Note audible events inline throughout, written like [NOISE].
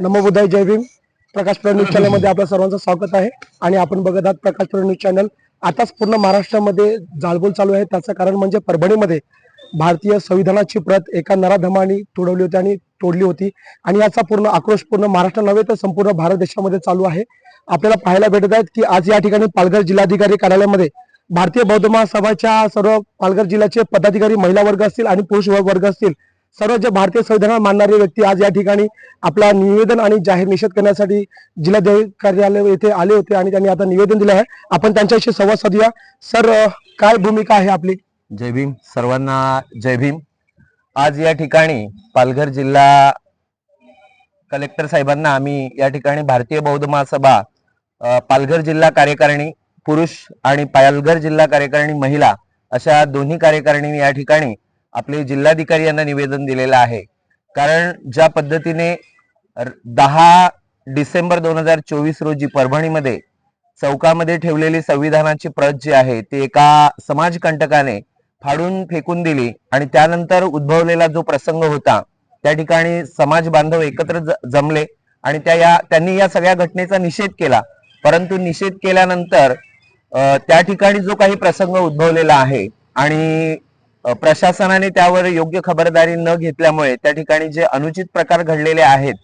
नमो बुद्धाय जय भीम. प्रकाश news [CLEARS THROAT] चॅनलमध्ये आपल्या सर्वांचं स्वागत आहे आणि आपण बघत आहात प्रकाश न्यूज चॅनल. आताच पूर्ण महाराष्ट्रामध्ये जाळपोळ चालू आहे. त्याचं कारण म्हणजे परभणीमध्ये भारतीय संविधानाची प्रत एका नराधमानी तुडवली होती आणि तोडली होती. आणि याचा पूर्ण आक्रोश पूर्ण महाराष्ट्र नव्हे तर संपूर्ण भारत देशामध्ये चालू आहे. आपल्याला पाहायला भेटत आहेत की आज या ठिकाणी पालघर जिल्हाधिकारी कार्यालयामध्ये भारतीय बौद्ध महासभाच्या सर्व पालघर जिल्ह्याचे पदाधिकारी महिला वर्ग असतील आणि पुरुष वर्ग असतील सर्व जे भारतीय संविधान मानणारे व्यक्ती आज या ठिकाणी आपला निवेदन आणि जाहीर निषेध करण्यासाठी जिल्हाधिकारी कार्यालय येथे आले होते आणि त्यांनी आता निवेदन दिलं आहे. आपण त्यांच्याशी संवाद साधूया. सर काय भूमिका आहे आपली? जय भीम. सर्वांना जय भीम. आज या ठिकाणी पालघर जिल्हा कलेक्टर साहेबांना आम्ही या ठिकाणी भारतीय बौद्ध महासभा पालघर जिल्हा कार्यकारिणी पुरुष आणि पालघर जिल्हा कार्यकारिणी महिला अशा दोन्ही कार्यकारिणी या ठिकाणी आपले जिल्हाधिकारी यांना निवेदन दिलेलं आहे. कारण ज्या पद्धतीने दहा डिसेंबर दोन हजार चोवीस रोजी परभणीमध्ये चौकामध्ये ठेवलेली संविधानाची प्रत जी आहे ती एका समाजकंटकाने फाडून फेकून दिली आणि त्यानंतर उद्भवलेला जो प्रसंग होता त्या ठिकाणी समाज बांधव एकत्र ज- जमले आणि त्या या त्यांनी या सगळ्या घटनेचा निषेध केला. परंतु निषेध केल्यानंतर त्या ठिकाणी जो काही प्रसंग उद्भवलेला आहे आणि प्रशासनाने त्यावर योग्य खबरदारी न घेतल्यामुळे त्या ठिकाणी जे अनुचित प्रकार घडलेले आहेत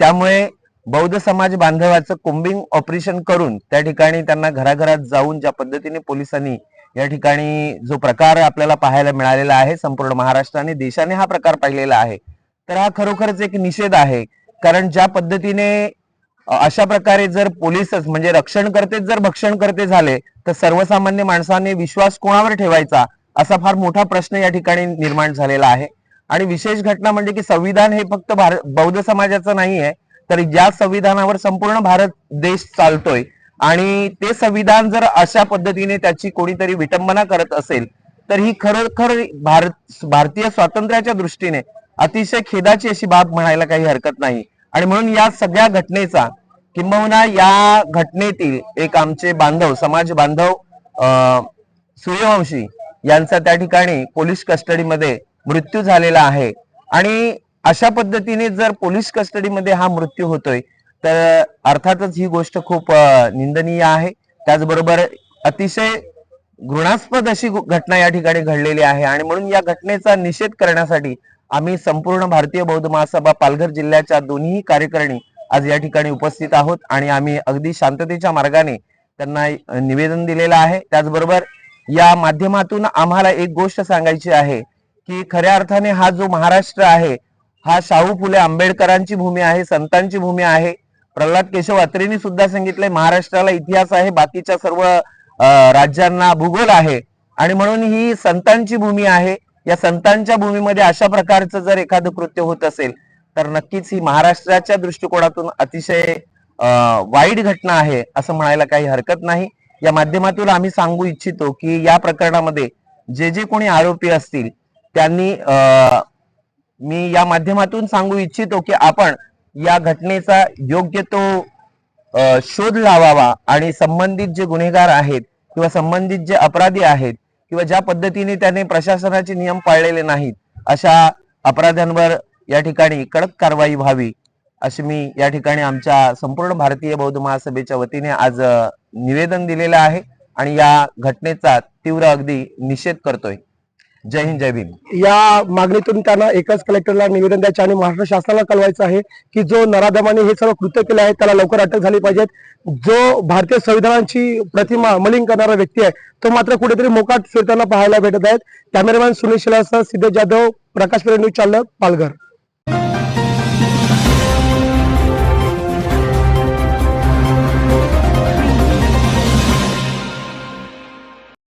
त्यामुळे बौद्ध समाज बांधवाचं कोम्बिंग ऑपरेशन करून त्या ठिकाणी त्यांना घराघरात जाऊन ज्या पद्धतीने पोलिसांनी या ठिकाणी जो प्रकार आपल्याला पाहायला मिळालेला आहे संपूर्ण महाराष्ट्राने देशाने हा प्रकार पाहिलेला आहे. तर हा खरोखरच एक निषेध आहे. कारण ज्या पद्धतीने अशा प्रकारे जर पोलीसच म्हणजे रक्षण करतेच जर भक्षण करते झाले तर सर्वसामान्य माणसाने विश्वास कोणावर ठेवायचा? असा फार मोठा प्रश्न या ठिकाणी निर्माण झालेला आहे. आणि विशेष घटना म्हणजे की संविधान हे फक्त भारत बौद्ध समाजाचं नाही आहे तर ज्या संविधानावर संपूर्ण भारत देश चालतोय आणि ते संविधान जर अशा पद्धतीने त्याची कोणीतरी विटंबना करत असेल तर ही खरोखर भारत भारतीय स्वातंत्र्याच्या दृष्टीने अतिशय खेदाची अशी बाब म्हणायला काही हरकत नाही. आणि म्हणून या सगळ्या घटनेचा किंबहुना या घटनेतील एक आमचे बांधव समाज बांधव सूर्यवंशी यांचा त्या ठिकाणी पोलीस कस्टडीमध्ये मृत्यू झालेला आहे. आणि अशा पद्धतीने जर पोलीस कस्टडीमध्ये हा मृत्यू होतोय तर अर्थातच ही गोष्ट खूप निंदनीय आहे. त्याचबरोबर अतिशय घृणास्पद अशी घटना या ठिकाणी घडलेली आहे. आणि म्हणून या घटनेचा निषेध करण्यासाठी आम्ही संपूर्ण भारतीय बौद्ध महासभा पालघर जिल्ह्याच्या दोन्ही कार्यकारिणी आज या ठिकाणी उपस्थित आहोत. आणि आम्ही अगदी शांततेच्या मार्गाने त्यांना निवेदन दिलेलं आहे. त्याचबरोबर या माध्यमातून आम्हाला एक गोष्ट सांगायची आहे की खऱ्या अर्थाने हा जो महाराष्ट्र आहे हा शाहू फुले आंबेडकरांची भूमी आहे संतांची भूमी आहे. प्रल्हाद केशव अत्रेंनी सुद्धा सांगितलंय महाराष्ट्राला इतिहास आहे बाकीच्या सर्व राज्यांना भूगोल आहे. आणि म्हणून ही संतांची भूमी आहे. या संतांच्या भूमीमध्ये अशा प्रकारचं जर एखादं कृत्य होत असेल तर नक्कीच ही महाराष्ट्राच्या दृष्टिकोनातून अतिशय वाईट घटना आहे असं म्हणायला काही हरकत नाही. या माध्यमातून आम्ही सांगू इच्छितो की या प्रकरणामध्ये जे जे कोणी आरोपी असतील त्यांनी मी या माध्यमातून सांगू इच्छितो की आपण या घटनेचा योग्य तो शोध लावावा आणि संबंधित जे गुन्हेगार आहेत किंवा संबंधित जे अपराधी आहेत किंवा ज्या पद्धतीने त्याने प्रशासनाचे नियम पाळलेले नाहीत अशा अपराध्यांवर या ठिकाणी कडक कारवाई व्हावी. अशी मी या ठिकाणी आमच्या संपूर्ण भारतीय बौद्ध महासभेच्या वतीने आज निवेदन दिलेलं आहे आणि या घटनेचा तीव्र अगदी निषेध करतोय. जय हिंद जय भीम. या मागणीतून त्यांना एकच कलेक्टरला निवेदन द्यायचे आणि महाराष्ट्र शासनाला कळवायचं आहे की जो नराधमाने हे सर्व कृत्य केले आहे त्याला लवकर अटक झाली पाहिजेत जो भारतीय संविधानाची प्रतिमा मलिन करणारा व्यक्ती आहे तो मात्र कुठेतरी मोकाट फिरताना पाहायला भेटत आहेत. कॅमेरामॅन सुनील शिलासन सिद्धेश जाधव प्रकाश न्यूज चालक पालघर.